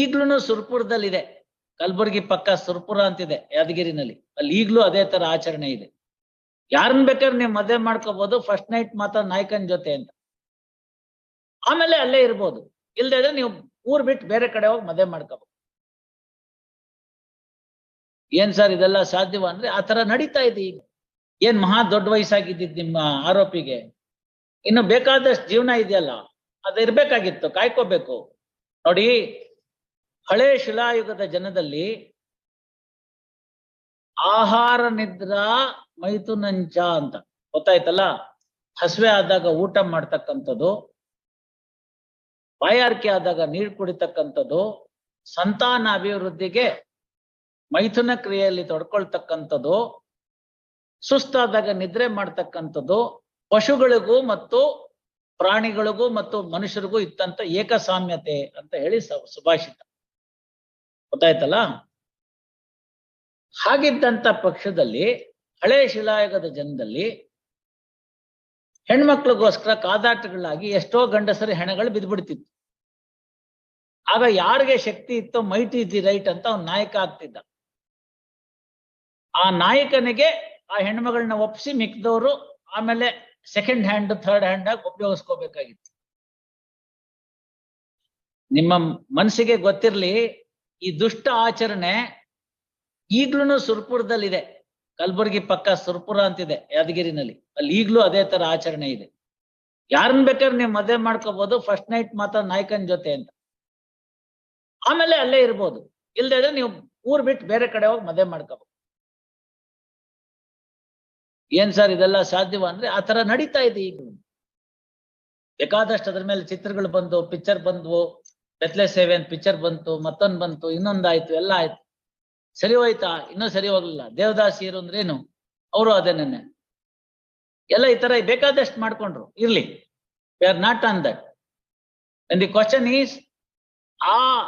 ಈಗ್ಲೂ ಸುರ್ಪುರದಲ್ಲಿದೆ. ಕಲಬುರಗಿ ಪಕ್ಕ ಸುರ್ಪುರ ಅಂತಿದೆ, ಯಾದಗಿರಿನಲ್ಲಿ. ಅಲ್ಲಿ ಈಗ್ಲೂ ಅದೇ ತರ ಆಚರಣೆ ಇದೆ. ಯಾರನ್ನ ಬೇಕಾದ್ರೆ ನೀವು ಮದುವೆ ಮಾಡ್ಕೋಬಹುದು ಫಸ್ಟ್ ನೈಟ್ ಮಾತ್ರ ನಾಯ್ಕನ್ ಜೊತೆ ಅಂತ. ಆಮೇಲೆ ಅಲ್ಲೇ ಇರ್ಬೋದು. ಇಲ್ದೇ ನೀವು ಊರ್ ಬಿಟ್ಟು ಬೇರೆ ಕಡೆ ಹೋಗಿ ಮದುವೆ ಮಾಡ್ಕೋಬಹುದು ಏನ್ ಸರ್ ಇದೆಲ್ಲ ಸಾಧ್ಯವ ಅಂದ್ರೆ ಆ ತರ ನಡೀತಾ ಇದೆ ಈಗ. ಏನ್ ಮಹಾ ದೊಡ್ಡ ವಯಸ್ಸಾಗಿದ್ದಿದ್ ನಿಮ್ಮ ಆರೋಪಿಗೆ? ಇನ್ನು ಬೇಕಾದಷ್ಟು ಜೀವನ ಇದೆಯಲ್ಲ ಅದು ಇರ್ಬೇಕಾಗಿತ್ತು ಕಾಯ್ಕೋಬೇಕು. ನೋಡಿ ಹಳೆ ಶಿಲಾಯುಗದ ಜನದಲ್ಲಿ ಆಹಾರ ನಿದ್ರಾ ಮೈಥುನಂಚ ಅಂತ ಗೊತ್ತಾಯ್ತಲ್ಲ? ಹಸುವೆ ಆದಾಗ ಊಟ ಮಾಡ್ತಕ್ಕಂಥದ್ದು, ಬಾಯಾರಿಕೆ ಆದಾಗ ನೀರು ಕುಡಿತಕ್ಕಂಥದ್ದು, ಸಂತಾನ ಅಭಿವೃದ್ಧಿಗೆ ಮೈಥುನ ಕ್ರಿಯೆಯಲ್ಲಿ ತೊಡ್ಕೊಳ್ತಕ್ಕಂಥದ್ದು, ಸುಸ್ತಾದಾಗ ನಿದ್ರೆ ಮಾಡ್ತಕ್ಕಂಥದ್ದು, ಪಶುಗಳಿಗೂ ಮತ್ತು ಪ್ರಾಣಿಗಳಿಗೂ ಮತ್ತು ಮನುಷ್ಯರಿಗೂ ಇತ್ತಂತ ಏಕಸಾಮ್ಯತೆ ಅಂತ ಹೇಳಿ ಸುಭಾಷಿತ. ಗೊತ್ತಾಯ್ತಲ್ಲ? ಹಾಗಿದ್ದಂತ ಪಕ್ಷದಲ್ಲಿ ಹಳೆ ಶಿಲಾಯುಗದ ಜನದಲ್ಲಿ ಹೆಣ್ಮಕ್ಳಿಗೋಸ್ಕರ ಕಾದಾಟಗಳಾಗಿ ಎಷ್ಟೋ ಗಂಡಸರಿ ಹೆಣಗಳು ಬಿದ್ಬಿಡ್ತಿತ್ತು. ಆಗ ಯಾರಿಗೆ ಶಕ್ತಿ ಇತ್ತೋ ಮೈಟ್ ದಿ ರೈಟ್ ಅಂತ ಅವ್ನ ನಾಯಕ ಆಗ್ತಿದ್ದ. ಆ ನಾಯಕನಿಗೆ ಆ ಹೆಣ್ಮಗಳನ್ನ ಒಪ್ಸಿ ಮಿಕ್ದವರು ಆಮೇಲೆ ಸೆಕೆಂಡ್ ಹ್ಯಾಂಡ್ ಥರ್ಡ್ ಹ್ಯಾಂಡ್ ಆಗಿ ಉಪಯೋಗಿಸ್ಕೋಬೇಕಾಗಿತ್ತು. ನಿಮ್ಮ ಮನಸ್ಸಿಗೆ ಗೊತ್ತಿರ್ಲಿ ಈ ದುಷ್ಟ ಆಚರಣೆ ಈಗ್ಲೂ ಸುರ್ಪುರದಲ್ಲಿದೆ. ಕಲಬುರಗಿ ಪಕ್ಕ ಸುರ್ಪುರ ಅಂತಿದೆ, ಯಾದಗಿರಿನಲ್ಲಿ. ಅಲ್ಲಿ ಈಗ್ಲೂ ಅದೇ ತರ ಆಚರಣೆ ಇದೆ. ಯಾರನ್ನ ಬೇಕಾದ್ರೆ ನೀವು ಮದುವೆ ಮಾಡ್ಕೋಬಹುದು ಫಸ್ಟ್ ನೈಟ್ ಮಾತ್ರ ನಾಯ್ಕನ್ ಜೊತೆ ಅಂತ. ಆಮೇಲೆ ಅಲ್ಲೇ ಇರ್ಬೋದು. ಇಲ್ದೇ ನೀವು ಊರ್ ಬಿಟ್ಟು ಬೇರೆ ಕಡೆ ಹೋಗಿ ಮದುವೆ ಮಾಡ್ಕೋಬಹುದು ಏನ್ ಸರ್ ಇದೆಲ್ಲ ಸಾಧ್ಯವ ಅಂದ್ರೆ ಆ ತರ ನಡೀತಾ ಇದೆ ಈಗ ಬೇಕಾದಷ್ಟು ಅದ್ರ ಮೇಲೆ ಚಿತ್ರಗಳು ಬಂದು ಪಿಕ್ಚರ್ ಬಂದ್ವು. ಬೆತ್ಲೆ ಸೇವೆ ಅಂತ ಪಿಕ್ಚರ್ ಬಂತು, ಮತ್ತೊಂದ್ ಬಂತು ಇನ್ನೊಂದಾಯ್ತು ಎಲ್ಲ ಆಯ್ತು. ಸರಿ ಹೋಯ್ತಾ? ಇನ್ನೂ ಸರಿ ಹೋಗ್ಲಿಲ್ಲ. ದೇವದಾಸಿಯರು ಅಂದ್ರೆ ಏನು? ಅವರು ಅದನ್ನೇ ಎಲ್ಲ ಈ ತರ ಬೇಕಾದಷ್ಟು ಮಾಡ್ಕೊಂಡ್ರು. ಇರ್ಲಿ. We are not on that the question is ಆ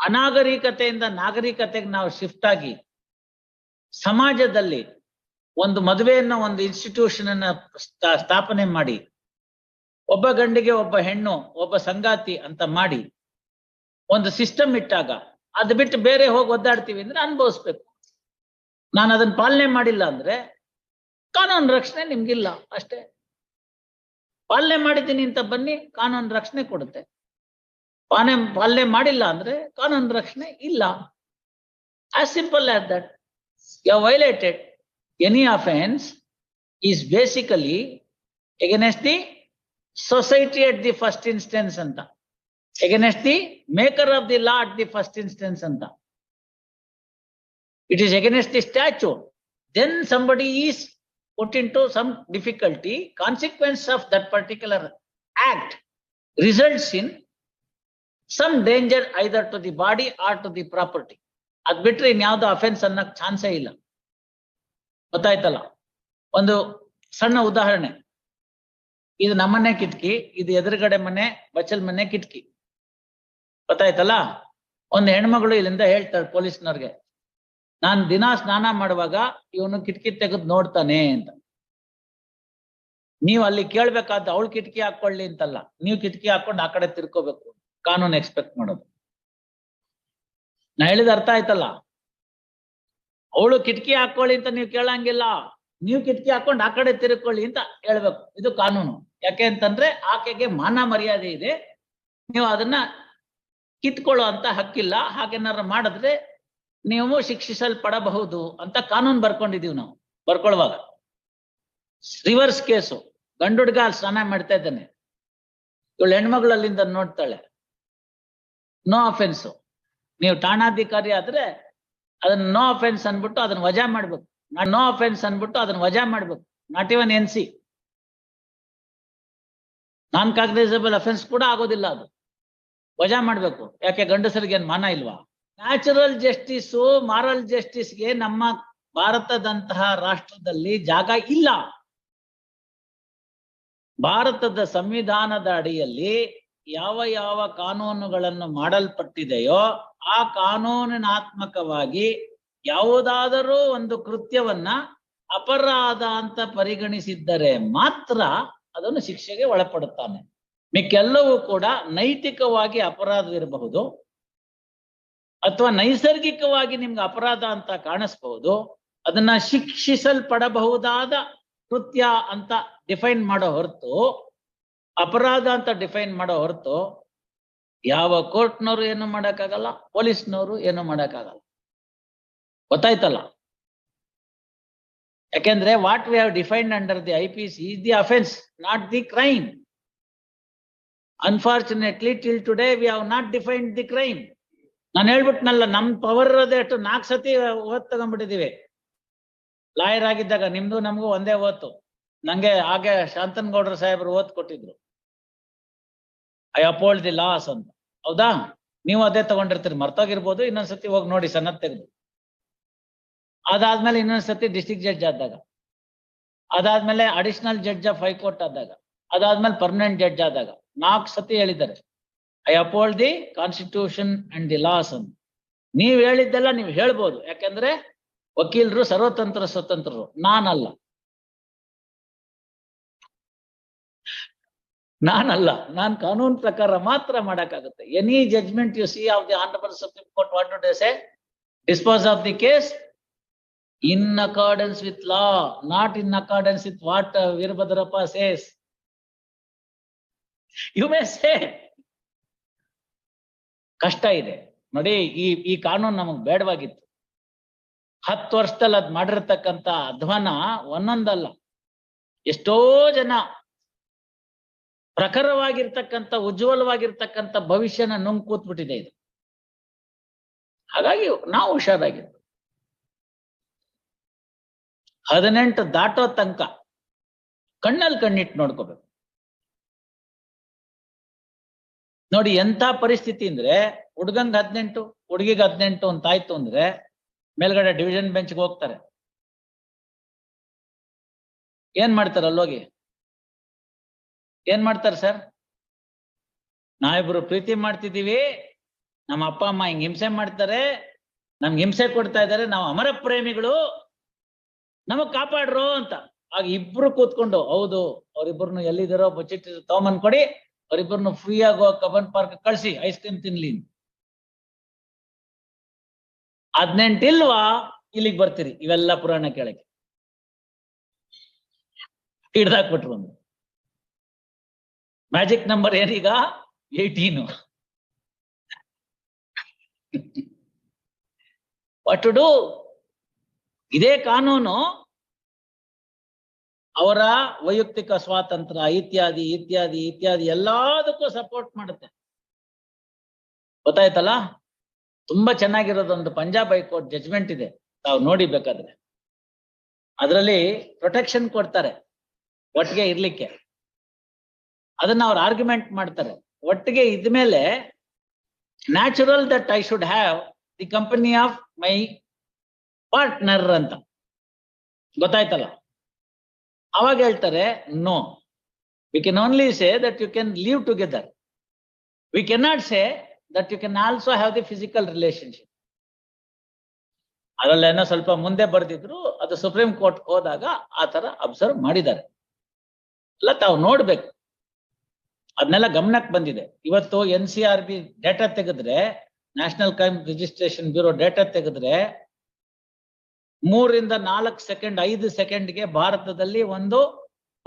ಅನಾಗರಿಕತೆಯಿಂದ ನಾಗರಿಕತೆಗೆ ನಾವು ಶಿಫ್ಟ್ ಆಗಿ ಸಮಾಜದಲ್ಲಿ ಒಂದು ಮದುವೆಯನ್ನ, ಒಂದು ಇನ್ಸ್ಟಿಟ್ಯೂಷನ್ ಅನ್ನ ಸ್ಥಾ- ಸ್ಥಾಪನೆ ಮಾಡಿ ಒಬ್ಬ ಗಂಡಿಗೆ ಒಬ್ಬ ಹೆಣ್ಣು, ಒಬ್ಬ ಸಂಗಾತಿ ಅಂತ ಮಾಡಿ ಒಂದು ಸಿಸ್ಟಮ್ ಇಟ್ಟಾಗ ಅದು ಬಿಟ್ಟು ಬೇರೆ ಹೋಗಿ ಒದ್ದಾಡ್ತೀವಿ ಅಂದ್ರೆ ಅನುಭವಿಸ್ಬೇಕು. ನಾನು ಅದನ್ನ ಪಾಲನೆ ಮಾಡಿಲ್ಲ ಅಂದ್ರೆ ಕಾನೂನು ರಕ್ಷಣೆ ನಿಮ್ಗಿಲ್ಲ ಅಷ್ಟೇ. ಪಾಲನೆ ಮಾಡಿದ್ದೀನಿ ಅಂತ ಬನ್ನಿ, ಕಾನೂನು ರಕ್ಷಣೆ ಕೊಡುತ್ತೆ. ಪಾಲನೆ ಪಾಲನೆ ಮಾಡಿಲ್ಲ ಅಂದ್ರೆ ಕಾನೂನು ರಕ್ಷಣೆ ಇಲ್ಲ. As simple as that you violated any offence is basically against the society at the first instance ಅಂತ against the maker of the law at the first instance ಅಂತ it is against the statute then somebody is put into some difficulty, consequence of that particular act results in some danger either to the body or to the property. ಅದ್ ಬಿಟ್ರೆ ಇನ್ಯಾವ್ದು offence ಅನ್ನಕ್ ಚಾನ್ಸೇ ಇಲ್ಲ ಗೊತ್ತಾಯ್ತಲ್ಲ ಒಂದು ಸಣ್ಣ ಉದಾಹರಣೆ ಇದು ನಮ್ಮನೆ ಕಿಟಕಿ, ಇದು ಎದುರುಗಡೆ ಮನೆ, ಬಚ್ಚಲ್ ಮನೆ ಕಿಟಕಿ. ಗೊತ್ತಾಯ್ತಲ್ಲ? ಒಂದು ಹೆಣ್ಮಗಳು ಇಲ್ಲಿಂದ ಹೇಳ್ತಾಳೆ ಪೊಲೀಸ್ನವ್ರಿಗೆ, ನಾನ್ ದಿನ ಸ್ನಾನ ಮಾಡುವಾಗ ಇವನು ಕಿಟಕಿ ತೆಗೆದು ನೋಡ್ತಾನೆ ಅಂತ. ನೀವು ಅಲ್ಲಿ ಕೇಳ್ಬೇಕಾದ ಅವಳು ಕಿಟಕಿ ಹಾಕೊಳ್ಳಿ ಅಂತಲ್ಲ, ನೀವು ಕಿಟಕಿ ಹಾಕೊಂಡು ಆ ಕಡೆ ತಿರ್ಕೋಬೇಕು, ಕಾನೂನು ಎಕ್ಸ್ಪೆಕ್ಟ್ ಮಾಡೋದು. ನಾ ಹೇಳಿದ ಅರ್ಥ ಆಯ್ತಲ್ಲ? ಅವಳು ಕಿಟಕಿ ಹಾಕೊಳ್ಳಿ ಅಂತ ನೀವು ಕೇಳಂಗಿಲ್ಲ, ನೀವು ಕಿಟಕಿ ಹಾಕೊಂಡು ಆ ಕಡೆ ತಿರ್ಕೊಳ್ಳಿ ಅಂತ ಹೇಳ್ಬೇಕು, ಇದು ಕಾನೂನು. ಯಾಕೆ ಅಂತಂದ್ರೆ ಆಕೆಗೆ ಮಾನ ಮರ್ಯಾದೆ ಇದೆ. ನೀವು ಅದನ್ನ ಕಿತ್ಕೊಳ್ಳೋ ಅಂತ ಹಕ್ಕಿಲ್ಲ. ಹಾಗೇನಾರ ಮಾಡಿದ್ರೆ ನೀವು ಶಿಕ್ಷಿಸಲ್ಪಡಬಹುದು ಅಂತ ಕಾನೂನು ಬರ್ಕೊಂಡಿದೀವಿ ನಾವು, ಬರ್ಕೊಳ್ಳುವಾಗ. Reverse case. ಗಂಡು ಹುಡುಗ ಅಲ್ಲಿ ಸ್ನಾನ ಮಾಡ್ತಾ ಇದ್ದಾನೆ. ಇವಳು ಹೆಣ್ಮಗಳಲ್ಲಿಂದ ನೋಡ್ತಾಳೆ. ನೋ ಅಫೆನ್ಸು ನೀವು ಠಾಣಾಧಿಕಾರಿ ಆದ್ರೆ ಅದನ್ನ ನೋ ಅಫೆನ್ಸ್ ಅನ್ಬಿಟ್ಟು ಅದನ್ನ ವಜಾ ಮಾಡ್ಬೇಕು. ನೋ ಅಫೆನ್ಸ್ ಅನ್ಬಿಟ್ಟು ಅದನ್ನ ವಜಾ ಮಾಡ್ಬೇಕು. Not even N C non cognizable offence ಕೂಡ ಆಗೋದಿಲ್ಲ ಅದು. ವಜಾ ಮಾಡ್ಬೇಕು. ಯಾಕೆ ಗಂಡಸರಿಗೆ ಏನ್ ಮಾನ ಇಲ್ವಾ? ನ್ಯಾಚುರಲ್ ಜಸ್ಟಿಸು ಮಾರಲ್ ಜಸ್ಟಿಸ್ಗೆ ನಮ್ಮ ಭಾರತದಂತಹ ರಾಷ್ಟ್ರದಲ್ಲಿ ಜಾಗ ಇಲ್ಲ. ಭಾರತದ ಸಂವಿಧಾನದ ಅಡಿಯಲ್ಲಿ ಯಾವ ಯಾವ ಕಾನೂನುಗಳನ್ನು ಮಾಡಲ್ಪಟ್ಟಿದೆಯೋ ಆ ಕಾನೂನಿನಾತ್ಮಕವಾಗಿ ಯಾವುದಾದರೂ ಒಂದು ಕೃತ್ಯವನ್ನ ಅಪರಾಧ ಅಂತ ಪರಿಗಣಿಸಿದ್ದರೆ ಮಾತ್ರ ಅದನ್ನು ಶಿಕ್ಷೆಗೆ ಒಳಪಡುತ್ತಾನೆ. ಮಿಕ್ಕೆಲ್ಲವೂ ಕೂಡ ನೈತಿಕವಾಗಿ ಅಪರಾಧವಿರಬಹುದು. ಅಥವಾ ನೈಸರ್ಗಿಕವಾಗಿ ನಿಮ್ಗೆ ಅಪರಾಧ ಅಂತ ಕಾಣಿಸ್ಬಹುದು. ಅದನ್ನ ಶಿಕ್ಷಿಸಲ್ಪಡಬಹುದಾದ ಕೃತ್ಯ ಅಂತ ಡಿಫೈನ್ ಮಾಡೋ ಹೊರತು, ಅಪರಾಧ ಅಂತ ಡಿಫೈನ್ ಮಾಡೋ ಹೊರತು ಯಾವ ಕೋರ್ಟ್ನವರು ಏನು ಮಾಡೋಕ್ಕಾಗಲ್ಲ, ಪೊಲೀಸ್ನವರು ಏನು ಮಾಡೋಕ್ಕಾಗಲ್ಲ. ಗೊತ್ತಾಯ್ತಲ್ಲ? ಯಾಕೆಂದ್ರೆ what we have defined under the I P C is the offence not the crime unfortunately till today we have not defined the crime ನಾನು ಹೇಳ್ಬಿಟ್ನಲ್ಲ, ನಮ್ ಪವರ್ ಇರೋದೇ ಅಷ್ಟು ನಾಲ್ಕು ಸತಿ ಓದ್ ತಗೊಂಡ್ಬಿಟ್ಟಿದೀವಿ. ಲಾಯರ್ ಆಗಿದ್ದಾಗ ನಿಮ್ದು, ನಮಗೂ ಒಂದೇ ಓತು. ನಂಗೆ ಹಾಗೆ ಶಾಂತನ್ ಗೌಡ್ರ ಸಾಹೇಬ್ರು ಓದ್ ಕೊಟ್ಟಿದ್ರು. ಐ ಅಪೋಲ್ಡ್ ದಿ ಲಾಸ್ ಅಂತ. ಹೌದಾ? ನೀವು ಅದೇ ತಗೊಂಡಿರ್ತೀರಿ. ಮರ್ತೋಗಿರ್ಬೋದು, ಇನ್ನೊಂದ್ಸತಿ ಹೋಗಿ ನೋಡಿ ಸನ್ನತ್ ತೆಗೆದು. ಅದಾದ್ಮೇಲೆ ಇನ್ನೊಂದ್ಸತಿ ಡಿಸ್ಟಿಕ್ ಜಡ್ಜ್ ಆದಾಗ. ಅದಾದ್ಮೇಲೆ ಅಡಿಷನಲ್ ಜಡ್ಜ್ ಆಫ್ ಹೈಕೋರ್ಟ್ ಆದಾಗ. ಅದಾದ್ಮೇಲೆ ಪರ್ಮನೆಂಟ್ ಜಡ್ಜ್ ಆದಾಗ. ನಾಲ್ಕು ಸತಿ ಹೇಳಿದ್ದಾರೆ. I uphold the constitution and the laws ಅಂತ ನೀವ್ ಹೇಳಿದ್ದೆಲ್ಲ ನೀವು ಹೇಳ್ಬೋದು. ಯಾಕಂದ್ರೆ ವಕೀಲರು ಸರ್ವತಂತ್ರ ಸ್ವತಂತ್ರರು. ನಾನಲ್ಲ. ನಾನಲ್ಲ. ನಾನ್ ಕಾನೂನು ಪ್ರಕಾರ ಮಾತ್ರ ಮಾಡಕ್ಕಾಗುತ್ತೆ. Any judgement you see of the honourable supreme court what say dispose of the case in accordance with law not in accordance with what Veerabhadrappa says you may say ಕಷ್ಟ ಇದೆ. ನೋಡಿ, ಈ ಈ ಕಾನೂನು ನಮಗ್ ಬೇಡವಾಗಿತ್ತು. ಹತ್ತು ವರ್ಷದಲ್ಲಿ ಅದ್ ಮಾಡಿರ್ತಕ್ಕಂತ ಅಧ್ವಾನ ಒಂದೊಂದಲ್ಲ. ಎಷ್ಟೋ ಜನ ಪ್ರಖರವಾಗಿರ್ತಕ್ಕಂಥ, ಉಜ್ವಲವಾಗಿರ್ತಕ್ಕಂಥ ಭವಿಷ್ಯನ ನುಂಗ್ ಕೂತ್ಬಿಟ್ಟಿದೆ ಇದು. ಹಾಗಾಗಿ ನಾವು ಹುಷಾರಾಗಿದ್ದು ಹದಿನೆಂಟು ದಾಟೋ ತನಕ ಕಣ್ಣಲ್ಲಿ ಕಣ್ಣಿಟ್ಟು ನೋಡ್ಕೋಬೇಕು. ನೋಡಿ ಎಂತ ಪರಿಸ್ಥಿತಿ ಅಂದ್ರೆ ಹುಡ್ಗಂಗ್ ಹದಿನೆಂಟು, ಹುಡುಗಿಗೆ ಹದಿನೆಂಟು ಅಂತ ಆಯ್ತು ಅಂದ್ರೆ ಮೇಲ್ಗಡೆ ಡಿವಿಷನ್ ಬೆಂಚ್ಗೆ ಹೋಗ್ತಾರೆ. ಏನ್ ಮಾಡ್ತಾರೆ ಅಲ್ಲೋಗಿ? ಏನ್ ಮಾಡ್ತಾರೆ ಸರ್ ನಾವಿಬ್ರು ಪ್ರೀತಿ ಮಾಡ್ತಿದ್ದೀವಿ, ನಮ್ಮ ಅಪ್ಪ, ಅಮ್ಮ ಹಿಂಗ್ ಹಿಂಸೆ ಮಾಡ್ತಾರೆ, ನಮ್ಗೆ ಹಿಂಸೆ ಕೊಡ್ತಾ ಇದ್ದಾರೆ, ನಾವು ಅಮರ ಪ್ರೇಮಿಗಳು ನಮಗ್ ಕಾಪಾಡ್ರು ಅಂತ. ಆಗ ಇಬ್ರು ಕೂತ್ಕೊಂಡು, ಹೌದು ಅವ್ರಿಬ್ರು ಎಲ್ಲಿದ್ದಾರೋ ಬಜೆಟ್ ತಗೊಂಬಂದ್ ಕೊಡಿ ಅವ್ರಿಬ್ರು ಫ್ರೀ ಆಗೋ ಕಬನ್ ಪಾರ್ಕ್ ಕಳ್ಸಿ ಐಸ್ ಕ್ರೀಮ್ ತಿನ್ಲಿ ಹದಿನೆಂಟಿಲ್ವಾ ಇಲ್ಲಿಗೆ ಬರ್ತೀರಿ, ಇವೆಲ್ಲ ಪುರಾಣ ಕೇಳಕ್ಕೆ. ಹಿಡ್ದಾಕ್ಬಿಟ್ರು ಒಂದು. ಮ್ಯಾಜಿಕ್ ನಂಬರ್ ಏನೀಗ? ಏಯ್ಟೀನು ವಾಟ್ ಟು ಡೂ ಇದೇ ಕಾನೂನು ಅವರ ವೈಯಕ್ತಿಕ ಸ್ವಾತಂತ್ರ್ಯ, ಇತ್ಯಾದಿ ಇತ್ಯಾದಿ ಇತ್ಯಾದಿ ಎಲ್ಲದಕ್ಕೂ ಸಪೋರ್ಟ್ ಮಾಡುತ್ತೆ. ಗೊತ್ತಾಯ್ತಲ್ಲ? ತುಂಬಾ ಚೆನ್ನಾಗಿರೋದೊಂದು ಪಂಜಾಬ್ ಹೈಕೋರ್ಟ್ ಜಜ್ಮೆಂಟ್ ಇದೆ. ತಾವು ನೋಡಿ ಬೇಕಾದ್ರೆ. ಅದರಲ್ಲಿ ಪ್ರೊಟೆಕ್ಷನ್ ಕೊಡ್ತಾರೆ, ಒಟ್ಟಿಗೆ ಇರ್ಲಿಕ್ಕೆ. ಅದನ್ನ ಅವ್ರು ಆರ್ಗ್ಯುಮೆಂಟ್ ಮಾಡ್ತಾರೆ. ಒಟ್ಟಿಗೆ ಇದ್ಮೇಲೆ natural that I should have the company of my partner ಅಂತ. ಗೊತ್ತಾಯ್ತಲ್ಲ? ಅವಾಗ ಹೇಳ್ತಾರೆ no we can only say that you can live together we can not say that you can also have the physical relationship ಅದರಲ್ಲೇನೋ ಸ್ವಲ್ಪ ಮುಂದೆ ಬರೆದಿದ್ರು, ಅದು supreme court ಹೋದಾಗ ಆ ತರ ಅಬ್ಸರ್ವ್ ಮಾಡಿದ್ದಾರೆ. ಅಲ್ಲ, ತಾವು ನೋಡ್ಬೇಕು. ಅದನ್ನೆಲ್ಲ ಗಮನಕ್ಕೆ ಬಂದಿದೆ. ಇವತ್ತು N C R B data ತೆಗೆದ್ರೆ national crime registration bureau data ತೆಗೆದ್ರೆ ಮೂರಿಂದ ನಾಲ್ಕು ಸೆಕೆಂಡ್, ಐದು ಸೆಕೆಂಡ್ಗೆ ಭಾರತದಲ್ಲಿ ಒಂದು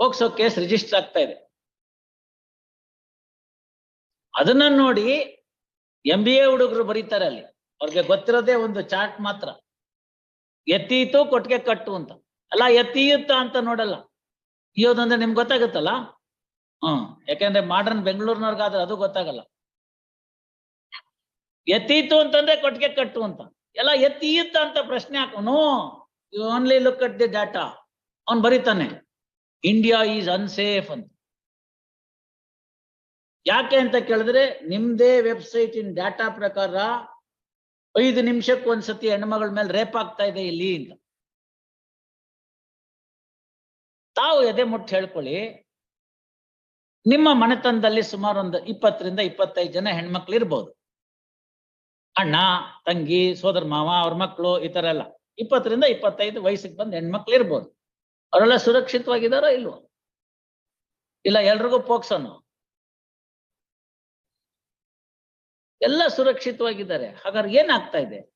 ಪೋಕ್ಸೋ ಕೇಸ್ ರಿಜಿಸ್ಟರ್ ಆಗ್ತಾ ಇದೆ. ಅದನ್ನ ನೋಡಿ ಎಂ ಬಿ ಎ ಹುಡುಗರು ಬರೀತಾರೆ ಅಲ್ಲಿ. ಅವ್ರಿಗೆ ಗೊತ್ತಿರೋದೇ ಒಂದು ಚಾರ್ಟ್ ಮಾತ್ರ. ಎತ್ತೀತು ಕೊಟ್ಟಿಗೆ ಕಟ್ಟು ಅಂತ. ಅಲ್ಲ, ಎತ್ತೀಯುತ್ತ ಅಂತ ನೋಡಲ್ಲ. ಇಯೋದಂದ್ರೆ ನಿಮ್ಗೆ ಗೊತ್ತಾಗುತ್ತಲ್ಲ? ಹ್ಮ್ ಯಾಕೆಂದ್ರೆ ಮಾಡರ್ನ್ ಬೆಂಗಳೂರಿನವ್ರಿಗಾದ್ರೆ ಅದು ಗೊತ್ತಾಗಲ್ಲ. ಎತ್ತೀತು ಅಂತಂದ್ರೆ ಕೊಟ್ಟಿಗೆ ಕಟ್ಟು ಅಂತ. ಎಲ್ಲ ಎತ್ತೀಯುತ್ತ ಅಂತ ಪ್ರಶ್ನೆ ಹಾಕೋನು? You only look at the data ಅವನ್ ಬರೀತಾನೆ ಇಂಡಿಯಾ ಈಸ್ ಅನ್ಸೇಫ್ ಅಂತ. ಯಾಕೆ ಅಂತ ಕೇಳಿದ್ರೆ, ನಿಮ್ದೇ ವೆಬ್ಸೈಟ್ ಇನ್ ಡಾಟಾ ಪ್ರಕಾರ ಐದು ನಿಮಿಷಕ್ಕೆ ಒಂದ್ಸತಿ ಹೆಣ್ಮಗಳ ಮೇಲೆ ರೇಪ್ ಆಗ್ತಾ ಇದೆ ಇಲ್ಲಿ ಅಂತ. ತಾವು ಎದೆ ಮುಟ್ಟು ಹೇಳ್ಕೊಳ್ಳಿ, ನಿಮ್ಮ ಮನೆತನದಲ್ಲಿ ಸುಮಾರು ಒಂದು ಇಪ್ಪತ್ತರಿಂದ ಇಪ್ಪತ್ತೈದು ಜನ ಹೆಣ್ಮಕ್ಳು ಇರ್ಬೋದು. ಅಣ್ಣ, ತಂಗಿ, ಸೋದರ ಮಾವ, ಅವ್ರ ಮಕ್ಕಳು ಈ ತರ ಎಲ್ಲ. ಇಪ್ಪತ್ತರಿಂದ ಇಪ್ಪತ್ತೈದು ವಯಸ್ಸಿಗೆ ಬಂದ್ ಹೆಣ್ಮಕ್ಳು ಇರ್ಬೋದು. ಅವರೆಲ್ಲ ಸುರಕ್ಷಿತವಾಗಿದಾರೋ ಇಲ್ವೋ? ಇಲ್ಲ, ಎಲ್ರಿಗೂ ಪೋಕ್ಸೋನು? ಎಲ್ಲ ಸುರಕ್ಷಿತವಾಗಿದ್ದಾರೆ. ಹಾಗಾದ್ರೆ ಏನಾಗ್ತಾ ಇದೆ?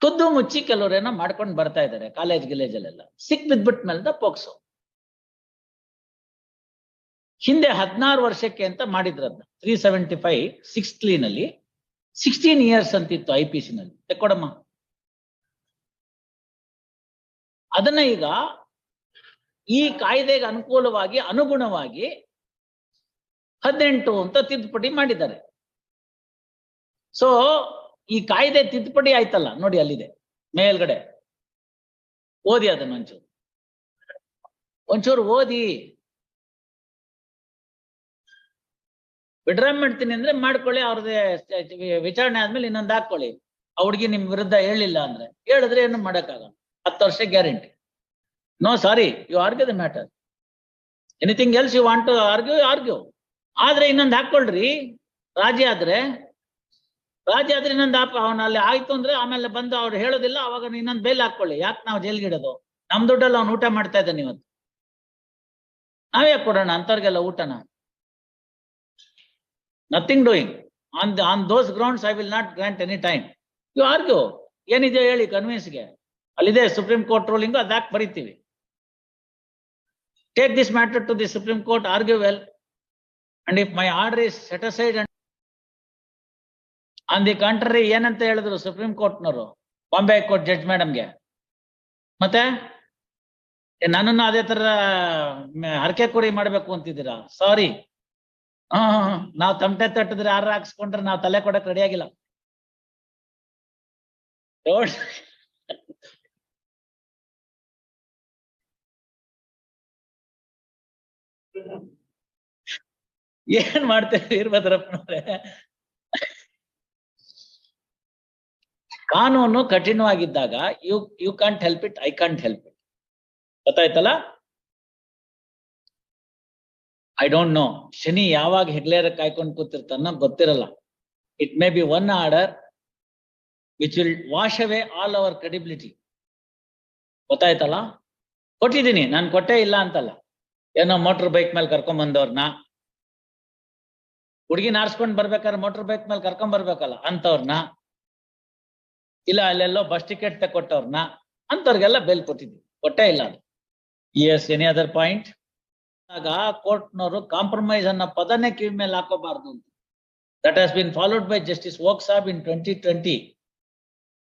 ತುದ್ದು ಮುಚ್ಚಿ ಕೆಲವರೇನೋ ಮಾಡ್ಕೊಂಡು ಬರ್ತಾ ಇದ್ದಾರೆ ಕಾಲೇಜ್ ಗಿಲೇಜಲ್ಲೆಲ್ಲ. ಸಿಕ್ ಬಿದ್ಬಿಟ್ ಮೇಲೆ ಪೋಕ್ಸೋ. ಹಿಂದೆ ಹದಿನಾರು ವರ್ಷಕ್ಕೆ ಅಂತ ಮಾಡಿದ್ರದ್ನ. ತ್ರೀ ಸೆವೆಂಟಿ ಫೈವ್ ಸಿಕ್ಸ್ನಲ್ಲಿ ಸಿಕ್ಸ್ಟೀನ್ ಇಯರ್ಸ್ ಅಂತಿತ್ತು ಐ ಪಿ ಸಿ ನಲ್ಲಿ. ತೆಕ್ಕೊಡಮ್ಮ. ಅದನ್ನ ಈಗ ಈ ಕಾಯ್ದೆಗೆ ಅನುಕೂಲವಾಗಿ, ಅನುಗುಣವಾಗಿ ಹದಿನೆಂಟು ಅಂತ ತಿದ್ದುಪಡಿ ಮಾಡಿದ್ದಾರೆ. ಸೊ ಈ ಕಾಯ್ದೆ ತಿದ್ದುಪಡಿ ಆಯ್ತಲ್ಲ, ನೋಡಿ ಅಲ್ಲಿದೆ, ಮೇಲ್ಗಡೆ. ಓದಿ ಅದನ್ನ ಒಂಚೂರು. ಒಂಚೂರು ಓದಿ. ವಿಡ್ರಾ ಮಾಡ್ತೀನಿ ಅಂದ್ರೆ ಮಾಡ್ಕೊಳ್ಳಿ ಅವ್ರದ್ದೇ ವಿಚಾರಣೆ ಆದ್ಮೇಲೆ ಇನ್ನೊಂದು ಹಾಕೊಳ್ಳಿ. ಆ ಹುಡುಗಿ ನಿಮ್ ವಿರುದ್ಧ ಹೇಳಿಲ್ಲ ಅಂದ್ರೆ, ಹೇಳಿದ್ರೆ ಏನು ಮಾಡಕ್ಕಾಗಲ್ಲ. ಹತ್ತು ವರ್ಷ guarantee. No sorry you argue the matter anything else you want to argue argue ಆದ್ರೆ ಇನ್ನೊಂದು ಹಾಕೊಳ್ರಿ. ರಾಜಿ ಆದ್ರೆ ರಾಜಿ ಆದ್ರೆ ಇನ್ನೊಂದು ಹಾಪ, ಅವನ ಅಲ್ಲಿ ಆಯ್ತು ಅಂದ್ರೆ ಆಮೇಲೆ ಬಂದು ಅವ್ರು ಹೇಳೋದಿಲ್ಲ, ಅವಾಗ ಇನ್ನೊಂದು ಬೇಲ್ ಹಾಕೊಳ್ಳಿ. ಯಾಕೆ ನಾವು ಜೈಲ್ಗಿಡೋದು? ನಮ್ ದುಡ್ಡಲ್ಲಿ ಅವ್ನು ಊಟ ಮಾಡ್ತಾ ಇದ್ದಾನೆ ಇವತ್ತು. ನಾವೇ ಕೊಡೋಣ? ಅಂತವ್ರಿಗೆಲ್ಲ ಊಟನ? Nothing doing on on those grounds I will not grant any time you argue ಏನಿದೆ ಹೇಳಿ ಕನ್ವಿನ್ಸ್ಗೆ ಅಲ್ಲಿದೆ ಸುಪ್ರೀಂ ಕೋರ್ಟ್ ರೂಲಿಂಗ್ ಅದಾಕ್ ಬರೀತೀವಿ? Take this matter to the supreme court argue well and if my order is set aside and on the country ಏನಂತ ಹೇಳಿದ್ರು supreme ಕೋರ್ಟ್ನವರು Bombay high court judge ಮೇಡಮ್ಗೆ ಮತ್ತೆ? ನನ್ನನ್ನು ಅದೇ ತರ ಹರಕೆ ಕುರಿ ಮಾಡಬೇಕು ಅಂತಿದ್ದೀರಾ? ಸಾರಿ ಹಾ ನಾವ್ ತಮಟೆ ತಟ್ಟಿದ್ರೆ ಯಾರು ಹಾಕ್ಸ್ಕೊಂಡ್ರೆ ನಾವ್ ತಲೆ ಕೊಡಕ್ ರೆಡಿ ಆಗಿಲ್ಲ. ಏನ್ ಮಾಡ್ತೇವೆ ವೀರಭದ್ರಪ್ಪನವ್ರೆ ಕಾನೂನು ಕಠಿಣವಾಗಿದ್ದಾಗ you you can't help it I can't help it ಗೊತ್ತಾಯ್ತಲ್ಲ? ಐ ಡೋಂಟ್ ನೋ ಶನಿ ಯಾವಾಗ ಹೆಗ್ಲೇರ ಕಾಯ್ಕೊಂಡು ಕೂತಿರ್ತಾನ ಗೊತ್ತಿರಲ್ಲ. It may be one order which will wash away all our credibility ಗೊತ್ತಾಯ್ತಲ್ಲ? ಕೊಟ್ಟಿದ್ದೀನಿ. ನಾನು ಕೊಟ್ಟೇ ಇಲ್ಲ ಅಂತಲ್ಲ. ಏನೋ ಮೋಟ್ರ್ ಬೈಕ್ ಮೇಲೆ ಕರ್ಕೊಂಡ್ ಬಂದವ್ರನ್ನ. ಹುಡುಗಿ ನಾರ್ಸ್ಕೊಂಡ್ ಬರ್ಬೇಕಾದ್ರೆ ಮೋಟ್ರ್ ಬೈಕ್ ಮೇಲೆ ಕರ್ಕೊಂಡ್ ಬರ್ಬೇಕಲ್ಲ ಅಂತವ್ರನ್ನ. ಇಲ್ಲ, ಅಲ್ಲೆಲ್ಲೋ ಬಸ್ ಟಿಕೆಟ್ ತಗೊಟ್ಟವ್ರನ್ನ ಅಂತವ್ರಿಗೆಲ್ಲ ಬೆಲ್ ಕೊಟ್ಟಿದ್ವಿ ಕೊಟ್ಟೇ ಇಲ್ಲ ಅದು. ಎಸ್ ಎನಿ ಅದರ್ ಪಾಯಿಂಟ್ ಆಗ ಕೋರ್ಟ್ನವರು ಕಾಂಪ್ರಮೈಸ್ ಅನ್ನೋ ಪದನೇ ಕಿವಿ ಮೇಲೆ ಹಾಕೋಬಾರ್ದು ಅಂತ. That has been followed by justice Oka saab in twenty twenty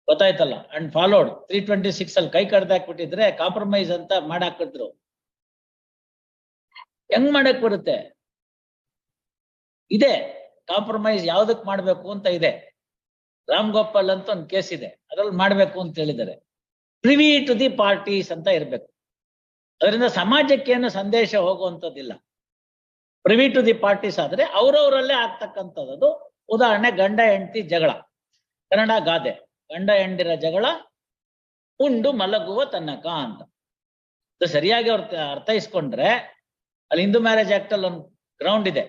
ಗೊತ್ತಾಯ್ತಲ್ಲ? And followed three twenty six ಅಲ್ಲಿ ಕೈ ಕಡ್ದಾಕ್ಬಿಟ್ಟಿದ್ರೆ ಕಾಂಪ್ರಮೈಸ್ ಅಂತ ಮಾಡಾಕಿದ್ರು ಹೆಂಗ್ ಮಾಡಕ್ ಬರುತ್ತೆ? ಇದೆ. ಕಾಂಪ್ರಮೈಸ್ ಯಾವ್ದಕ್ ಮಾಡ್ಬೇಕು ಅಂತ ಇದೆ. ರಾಮ್ ಗೋಪಾಲ್ ಅಂತ ಒಂದು ಕೇಸ್ ಇದೆ. ಅದ್ರಲ್ಲಿ ಮಾಡ್ಬೇಕು ಅಂತ ಹೇಳಿದ್ದಾರೆ. ಪ್ರಿವಿ ಟು ದಿ ಪಾರ್ಟೀಸ್ ಅಂತ ಇರ್ಬೇಕು. ಅದರಿಂದ ಸಮಾಜಕ್ಕೆ ಏನು ಸಂದೇಶ ಹೋಗುವಂಥದ್ದಿಲ್ಲ. ಪ್ರಿವಿ ಟು ದಿ ಪಾರ್ಟೀಸ್ ಆದ್ರೆ ಅವ್ರವ್ರಲ್ಲೇ ಆಗ್ತಕ್ಕಂಥದ್ದು ಉದಾಹರಣೆ ಗಂಡ, ಹೆಂಡತಿ, ಜಗಳ. ಕನ್ನಡ ಗಾದೆ. ಗಂಡ, ಹೆಂಡಿರ ಜಗಳ, ಉಂಡು, ಮಲಗುವ ತನಕ ಅಂತ. ಸರಿಯಾಗಿ ಅವ್ರ ಅರ್ಥೈಸ್ಕೊಂಡ್ರೆ ಅಲ್ಲಿ ಹಿಂದೂ ಮ್ಯಾರೇಜ್ ಆಕ್ಟ್ ಅಲ್ಲಿ ಒಂದು ಗ್ರೌಂಡ್ ಇದೆ.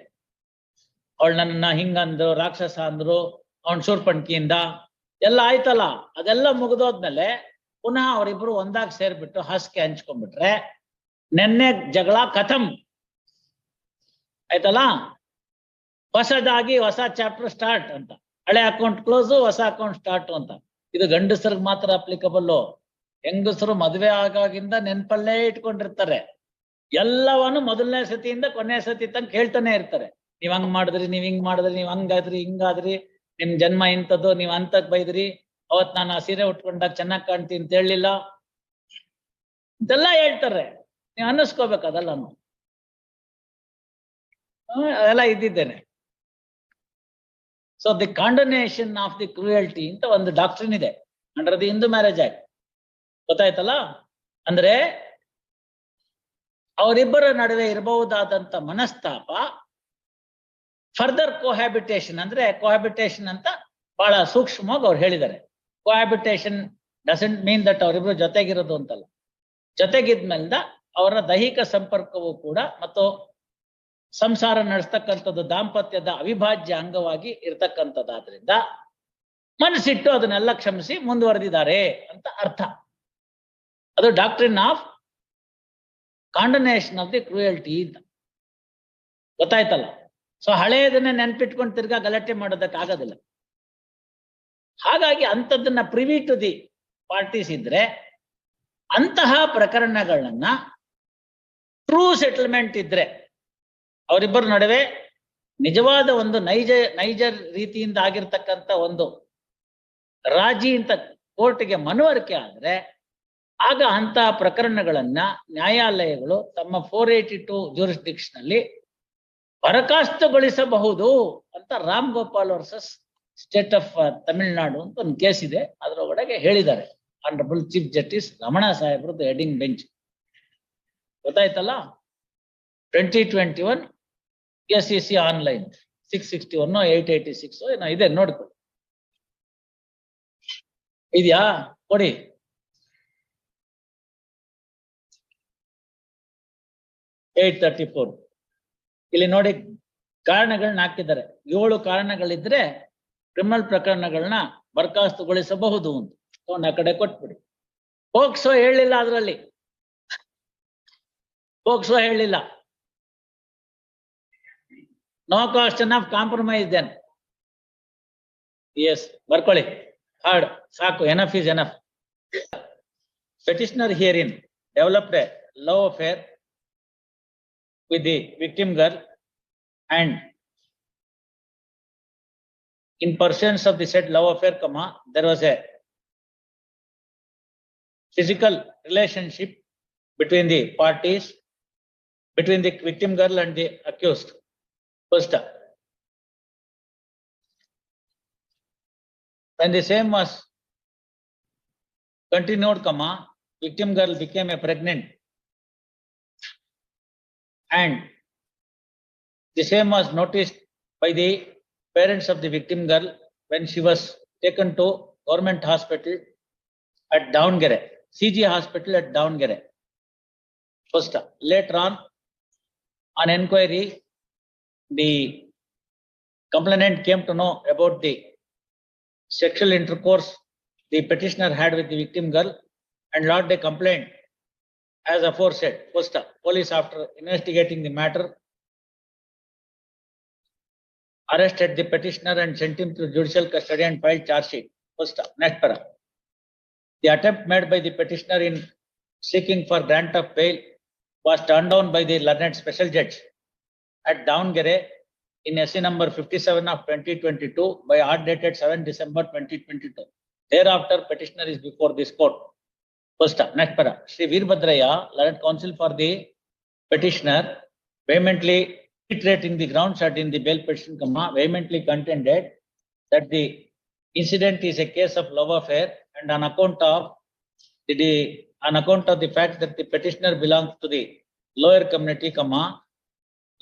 ಅವಳು ನನ್ನ ಹಿಂಗಂದ್ರು, ರಾಕ್ಷಸ ಅಂದ್ರು, ಅವನ್ ಶೂರ್ಪಣ್ಕಿಯಿಂದ ಎಲ್ಲ ಆಯ್ತಲ್ಲ. ಅದೆಲ್ಲ ಮುಗಿದೋದ್ಮೇಲೆ ಪುನಃ ಅವರಿಬ್ರು ಒಂದಾಗ್ ಸೇರ್ಬಿಟ್ಟು ಹಾಸಿಗೆ ಹಂಚ್ಕೊಂಡ್ಬಿಟ್ರೆ ನೆನ್ನೆ ಜಗಳ ಕಥಂ. ಆಯ್ತಲ್ಲ? ಹೊಸದಾಗಿ ಹೊಸ ಚಾಪ್ಟರ್ ಸ್ಟಾರ್ಟ್ ಅಂತ. ಹಳೆ ಅಕೌಂಟ್ ಕ್ಲೋಸ್ ಹೊಸ ಅಕೌಂಟ್ ಸ್ಟಾರ್ಟ್ ಅಂತ. ಇದು ಗಂಡಸರಿಗೆ ಮಾತ್ರ ಅಪ್ಲಿಕಬಲ್ ಹೆಂಗಸರು ಮದುವೆ ಆಗಾಗಿಂದ ನೆನ್ಪಲ್ಲೇ ಇಟ್ಕೊಂಡಿರ್ತಾರೆ. ಎಲ್ಲವನ್ನು ಮೊದಲನೇ ಸತಿಯಿಂದ ಕೊನೆ ಸತಿ ತಂಗ ಹೇಳ್ತಾನೆ ಇರ್ತಾರೆ. ನೀವ್ ಹಂಗ್ ಮಾಡಿದ್ರಿ, ನೀವ್ ಹಿಂಗ್ ಮಾಡಿದ್ರಿ, ನೀವ್ ಹಂಗಾದ್ರಿ, ಹಿಂಗಾದ್ರಿ, ನಿಮ್ ಜನ್ಮ ಇಂಥದ್ದು, ನೀವ್ ಅಂತಕ್ ಬೈದ್ರಿ, ಅವತ್ ನಾನು ಆ ಸೀರೆ ಉಟ್ಕೊಂಡಾಗ ಚೆನ್ನಾಗ್ ಕಾಣ್ತೀನಿ ಅಂತ ಹೇಳಿಲ್ಲ ಇದೆಲ್ಲ ಹೇಳ್ತಾರೆ. ನೀವ್ ಅನ್ನಿಸ್ಕೋಬೇಕು ಅದೆಲ್ಲಾನು. ಹ್ಮ್, ಅದೆಲ್ಲ ಇದ್ದಿದ್ದೇನೆ. So the condonation of the cruelty ಅಂತ ಒಂದು ಡಾಕ್ಟ್ರಿನ್ ಇದೆ. Under the Hindu marriage act ಗೊತ್ತಾಯ್ತಲ್ಲ? ಅಂದ್ರೆ ಅವರಿಬ್ಬರ ನಡುವೆ ಇರಬಹುದಾದಂತ ಮನಸ್ತಾಪ ಫರ್ದರ್ ಕೋಹ್ಯಾಬಿಟೇಷನ್ ಅಂದ್ರೆ ಕೋಹ್ಯಾಬಿಟೇಷನ್ ಅಂತ ಬಹಳ ಸೂಕ್ಷ್ಮವಾಗಿ ಅವ್ರು ಹೇಳಿದ್ದಾರೆ. ಕೋಹ್ಯಾಬಿಟೇಷನ್ ಡಸಂಟ್ ಮೀನ್ ದಟ್ ಅವರಿಬ್ರು ಜೊತೆಗಿರೋದು ಅಂತಲ್ಲ. ಜೊತೆಗಿದ್ಮೇಲಿಂದ ಅವರ ದೈಹಿಕ ಸಂಪರ್ಕವು ಕೂಡ ಮತ್ತು ಸಂಸಾರ ನಡೆಸ್ತಕ್ಕಂಥದ್ದು ದಾಂಪತ್ಯದ ಅವಿಭಾಜ್ಯ ಅಂಗವಾಗಿ ಇರ್ತಕ್ಕಂಥದ್ದಾದ್ರಿಂದ ಮನಸ್ಸಿಟ್ಟು ಅದನ್ನೆಲ್ಲ ಕ್ಷಮಿಸಿ ಮುಂದುವರೆದಿದ್ದಾರೆ ಅಂತ ಅರ್ಥ. ಅದು doctrine of condonation of the cruelty ಅಂತ. ಗೊತ್ತಾಯ್ತಲ್ಲ? ಸೊ ಹಳೆಯದನ್ನ ನೆನ್ಪಿಟ್ಕೊಂಡು ತಿರ್ಗಾ ಗಲಾಟೆ ಮಾಡೋದಕ್ಕೆ ಆಗೋದಿಲ್ಲ ಹಾಗಾಗಿ ಅಂಥದ್ದನ್ನ ಪ್ರಿವಿ ಟು ದಿ ಪಾರ್ಟೀಸ್ ಇದ್ರೆ ಅಂತಹ ಪ್ರಕರಣಗಳನ್ನ ಟ್ರೂ ಸೆಟಲ್ಮೆಂಟ್ ಇದ್ರೆ ಅವರಿಬ್ಬರ ನಡುವೆ ನಿಜವಾದ ಒಂದು ನೈಜ ನೈಜ ರೀತಿಯಿಂದ ಆಗಿರ್ತಕ್ಕಂಥ ಒಂದು ರಾಜಿ ಅಂತ ಕೋರ್ಟ್ಗೆ ಮನವರಿಕೆ ಆದ್ರೆ ಆಗ ಅಂತಹ ಪ್ರಕರಣಗಳನ್ನ ನ್ಯಾಯಾಲಯಗಳು ತಮ್ಮ ಫೋರ್ ಏಟಿ ಟು ಜೂರಿಸ್ಡಿಕ್ಷನ್ ಅಲ್ಲಿ ಬರಖಾಸ್ತುಗೊಳಿಸಬಹುದು ಅಂತ Ram Gopal versus state of Tamil Nadu ಅಂತ ಒಂದು ಕೇಸ್ ಇದೆ. ಅದರೊಳಗೆ ಹೇಳಿದ್ದಾರೆ. ಆನರಬಲ್ ಚೀಫ್ ಜಸ್ಟಿಸ್ ರಮಣ ಸಾಹೇಬ್ರದ್ದು ಹೆಡಿಂಗ್ ಬೆಂಚ್ ಗೊತ್ತಾಯ್ತಲ್ಲ? Twenty twenty one S C C online six sixty one eight eighty six ಏನೋ ಇದೆ ನೋಡ್ಕೊಳ್ಳಿ ಇದೆಯಾ? ಕೊಡಿ. ಏಟ್ ತರ್ಟಿ ಫೋರ್ ಇಲ್ಲಿ ನೋಡಿ ಕಾರಣಗಳನ್ನ ಹಾಕಿದ್ದಾರೆ. ಏಳು ಕಾರಣಗಳಿದ್ರೆ ಕ್ರಿಮಿನಲ್ ಪ್ರಕರಣಗಳನ್ನ ಬರ್ಖಾಸ್ತುಗೊಳಿಸಬಹುದು ಅಂತ. ಆ ಕಡೆ ಕೊಟ್ಬಿಡಿ. ಹೋಗ್ಸೋ ಹೇಳಿಲ್ಲ ಅದರಲ್ಲಿ. Pokso Helilla. No question of compromise then. Yes, Barkoli. Third, Saku, enough is enough. Petitioner herein developed a love affair with the victim girl and in pursuance of the said love affair, comma, there was a physical relationship between the parties between the victim girl and the accused. First. up. When the same was continued, comma, victim girl became a pregnant. And the same was noticed by the parents of the victim girl when she was taken to government hospital at Davangere, CG hospital at Davangere. First, later on, on enquiry, the complainant came to know about the sexual intercourse the petitioner had with the victim girl and lodged a complaint as aforesaid. First, police after investigating the matter arrested the petitioner and sent him to judicial custody and filed charge sheet. First, next para. The attempt made by the petitioner in seeking for grant of bail was turned down by the learned special judge at Davangere in SC number fifty-seven of twenty twenty-two by order dated seven December twenty twenty-two. Thereafter petitioner is before this court. First, next para. Shri Veerbhadraya, learned counsel for the petitioner, vehemently reiterating the grounds set in the bail petition, comma, vehemently contended that the incident is a case of love affair and on account of the, on account of the fact that the petitioner belongs to the lower community, comma,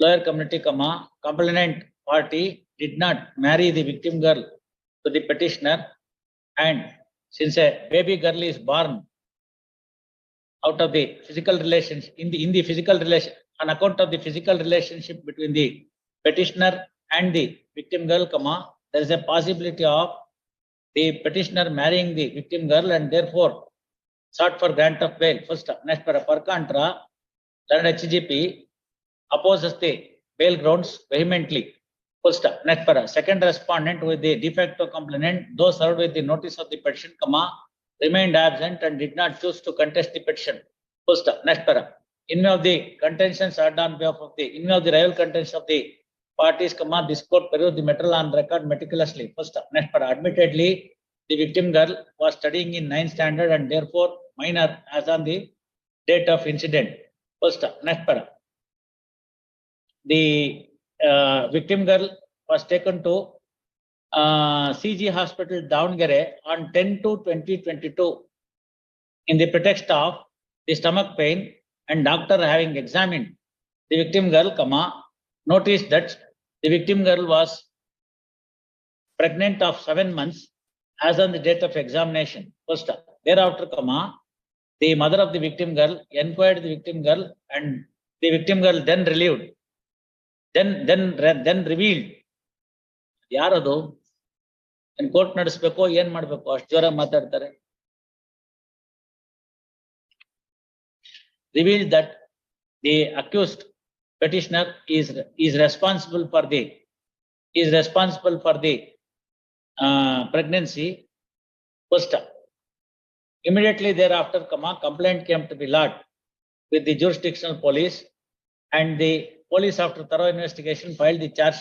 lower community, comma, complainant party did not marry the victim girl to the petitioner. And since a baby girl is born out of the physical relations, in the, in the physical relation, on account of the physical relationship between the petitioner and the victim girl, comma, there is a possibility of the petitioner marrying the victim girl and therefore sought for grant of bail. First, next para, per contra, learned HGP opposes the bail grounds vehemently. First, next para, second respondent with the de facto complainant, though served with the notice of the petition, comma, remained absent and did not choose to contest the petition. First, next para. In view of the contentions urged on behalf of the, in view of the rival contentions of the parties, comma, this court the material on record meticulously. First, next para. Admittedly, the victim girl was studying in ninth standard and therefore minor as on the date of incident. First, next para. The uh, victim girl was taken to uh, CG Hospital Davangere on ten to twenty twenty-two in the pretext of the stomach pain and doctor having examined the victim girl, comma, noticed that the victim girl was pregnant of seven months as on the date of examination. First, thereafter, comma, the mother of the victim girl inquired the victim girl and the victim girl then relieved, then, then, then revealed. ಯಾರದು ಏನ್ court ನಡೆಸ್ಬೇಕು ಏನ್ ಮಾಡ್ಬೇಕು ಅಷ್ಟು ಜೋರ ಮಾತಾಡ್ತಾರೆ revealed that the accused petitioner is, is responsible for the, is responsible for the uh, pregnancy. First, immediately thereafter, comma, complaint came to be lodged with the jurisdictional police and the police after thorough investigation filed the charge